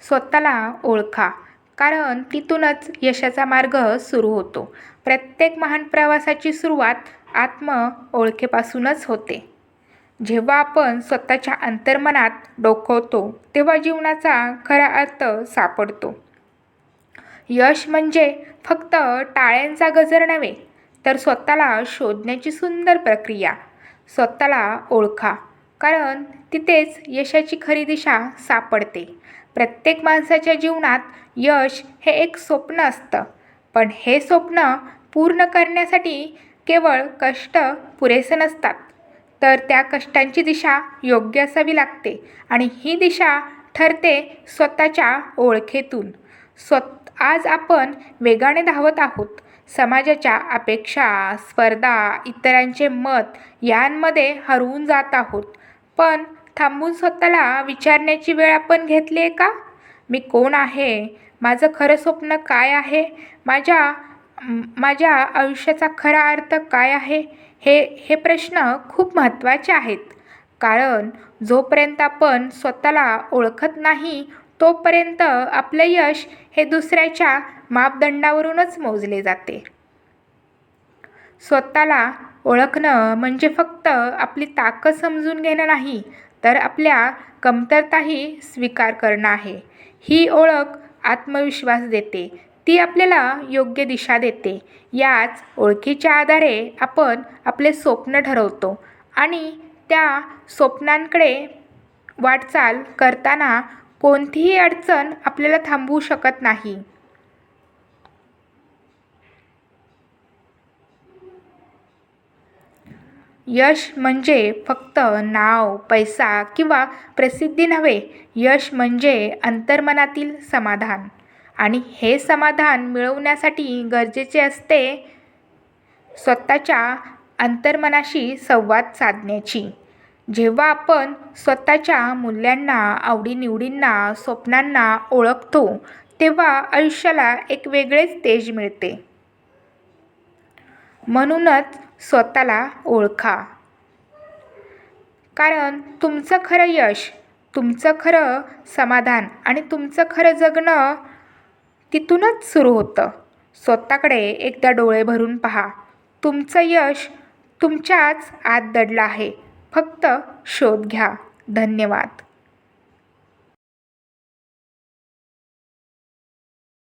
स्वतःला ओळखा. कारण तिथूनच यशाचा मार्ग सुरू होतो. प्रत्येक महान प्रवासाची सुरुवात आत्म ओळखेपासूनच होते. जेव्हा आपण स्वतःच्या अंतर्मनात डोकवतो तेव्हा जीवनाचा खरा अर्थ सापडतो. यश म्हणजे फक्त टाळ्यांचा गजर नव्हे तर स्वतःला शोधण्याची सुंदर प्रक्रिया. स्वतःला ओळखा. कारण तिथेच यशाची खरी दिशा सापडते. प्रत्येक माणसाच्या जीवनात यश हे एक स्वप्न असतं. पण हे स्वप्न पूर्ण करण्यासाठी केवळ कष्ट पुरेसे नसतात. तर त्या कष्टांची दिशा योग्य असावी लागते आणि ही दिशा ठरते स्वतःच्या ओळखेतून. स्वत आज आपण वेगाने धावत आहोत. समाजाच्या अपेक्षा स्पर्धा इतरांचे मत यांमध्ये हरवून जात आहोत. पण थांबून स्वतःला विचारण्याची वेळ आपण घेतली आहे का? मी कोण आहे? माझं खरं स्वप्न काय आहे? माझ्या माझ्या आयुष्याचा खरा अर्थ काय आहे? हे हे प्रश्न खूप महत्त्वाचे आहेत. कारण जोपर्यंत आपण स्वतःला ओळखत नाही तोपर्यंत आपलं यश हे दुसऱ्याच्या मापदंडावरूनच मोजले जाते. स्वतःला ओळखणं म्हणजे फक्त आपली ताकद समजून घेणं नाही तर आपल्या कमतरताही स्वीकार करणं आहे. ही ओळख आत्मविश्वास देते. ती आपल्याला योग्य दिशा देते. याच ओळखीच्या आधारे आपण आपले स्वप्न ठरवतो आणि त्या स्वप्नांकडे वाटचाल करताना कोणतीही अडचण आपल्याला थांबवू शकत नाही. यश म्हणजे फक्त नाव पैसा किंवा प्रसिद्धी नव्हे यश म्हणजे अंतर्मनातील समाधान. आणि हे समाधान मिळवण्यासाठी गरजेचे असते स्वतःच्या अंतर्मनाशी संवाद साधण्याची. जेव्हा आपण स्वतःच्या मूल्यांना आवडीनिवडींना स्वप्नांना ओळखतो तेव्हा आयुष्याला एक वेगळेच तेज मिळते. म्हणूनच स्वतःला ओळखा. कारण तुमचं खरं यश तुमचं खरं समाधान आणि तुमचं खरं जगणं तिथूनच सुरू होतं. स्वतःकडे एकदा डोळे भरून पहा. तुमचं यश तुमच्याच आत दडलं आहे. फक्त शोध घ्या. धन्यवाद.